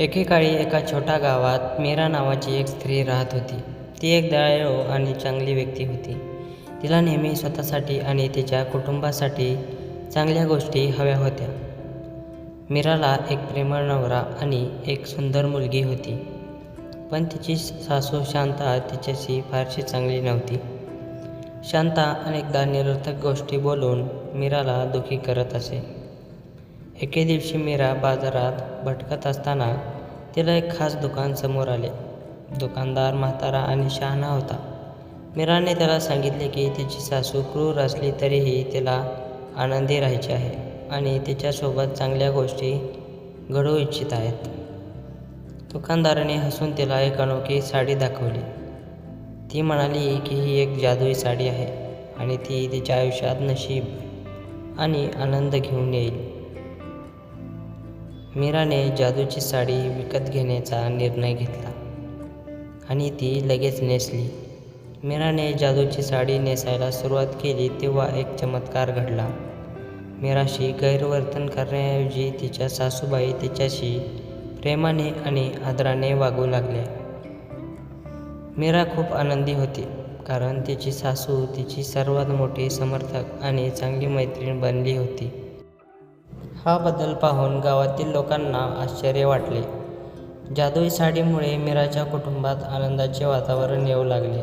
एकेकाळी एका छोट्या गावात मीरा नावाची एक स्त्री राहत होती. ती एक दयाळू आणि चांगली व्यक्ती होती. तिला नेहमी स्वतःसाठी आणि तिच्या कुटुंबासाठी चांगल्या गोष्टी हव्या होत्या. मीराला एक प्रेमळ नवरा आणि एक सुंदर मुलगी होती. पण तिची सासू शांता तिच्याशी फारशी चांगली नव्हती. शांता अनेकदा निरर्थक गोष्टी बोलून मीराला दुखी करत असे. एके दिवशी मीरा बाजारात भटकत असताना तिला एक खास दुकान समोर आले. दुकानदार म्हातारा आणि शहाणा होता. मीराने त्याला सांगितले की तिची सासू क्रूर असली तरीही तिला आनंदी राहायची आहे आणि तिच्यासोबत चांगल्या गोष्टी घडवू इच्छित आहेत. दुकानदाराने हसून तिला एक अनोखी साडी दाखवली. ती म्हणाली की ही एक जादुई साडी आहे आणि ती तिच्या आयुष्यात नशीब आणि आनंद घेऊन येईल. मीराने जादूची साडी विकत घेण्याचा निर्णय घेतला. आणि ती लगेच नेसली. मीराने जादूची साडी नेसायला सुरुवात केली तेव्हा एक चमत्कार घडला. मीराशी गैरवर्तन करण्याऐवजी तिच्या सासूबाई तिच्याशी प्रेमाने आणि आदराने वागू लागल्या. मीरा खूप आनंदी होती कारण तिची सासू तिची सर्वात मोठी समर्थक आणि चांगली मैत्रीण बनली होती. हा बदल पाहून गावातील लोकांना आश्चर्य वाटले. जादुई साडीमुळे मीराच्या कुटुंबात आनंदाचे वातावरण येऊ लागले.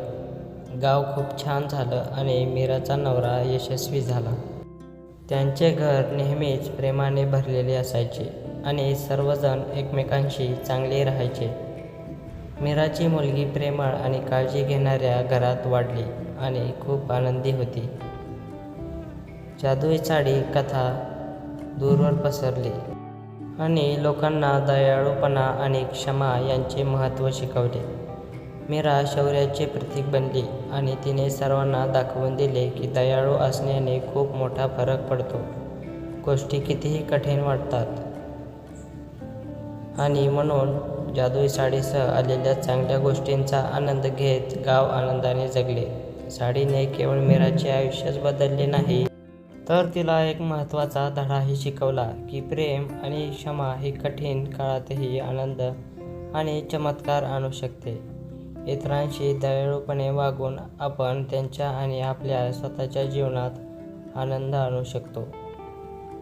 गाव खूप छान झालं आणि मीराचा नवरा यशस्वी झाला. त्यांचे घर नेहमीच प्रेमाने भरलेले असायचे आणि सर्वजण एकमेकांशी चांगले राहायचे. मीराची मुलगी प्रेमळ आणि काळजी घेणाऱ्या घरात वाढली आणि खूप आनंदी होती. जादुई साडी कथा दूरवर पसरली. आणि लोकांना दयाळूपणा आणि क्षमा यांचे महत्त्व शिकवले. मीरा शौर्याचे प्रतीक बनली आणि तिने सर्वांना दाखवून दिले की दयाळू असण्याने खूप मोठा फरक पडतो. गोष्टी कितीही कठीण वाटतात. आणि म्हणून जादुई साडीसह आलेल्या चांगल्या गोष्टींचा आनंद घेत गाव आनंदाने जगले. साडीने केवळ मीराचे आयुष्यच बदलले नाही. तर तिला एक महत्त्वाचा धडाही शिकवला की प्रेम आणि क्षमा ही कठीण काळातही आनंद आणि चमत्कार आणू शकते. इतरांशी दयाळूपणे वागून आपण त्यांच्या आणि आपल्या स्वतःच्या जीवनात आनंद आणू शकतो.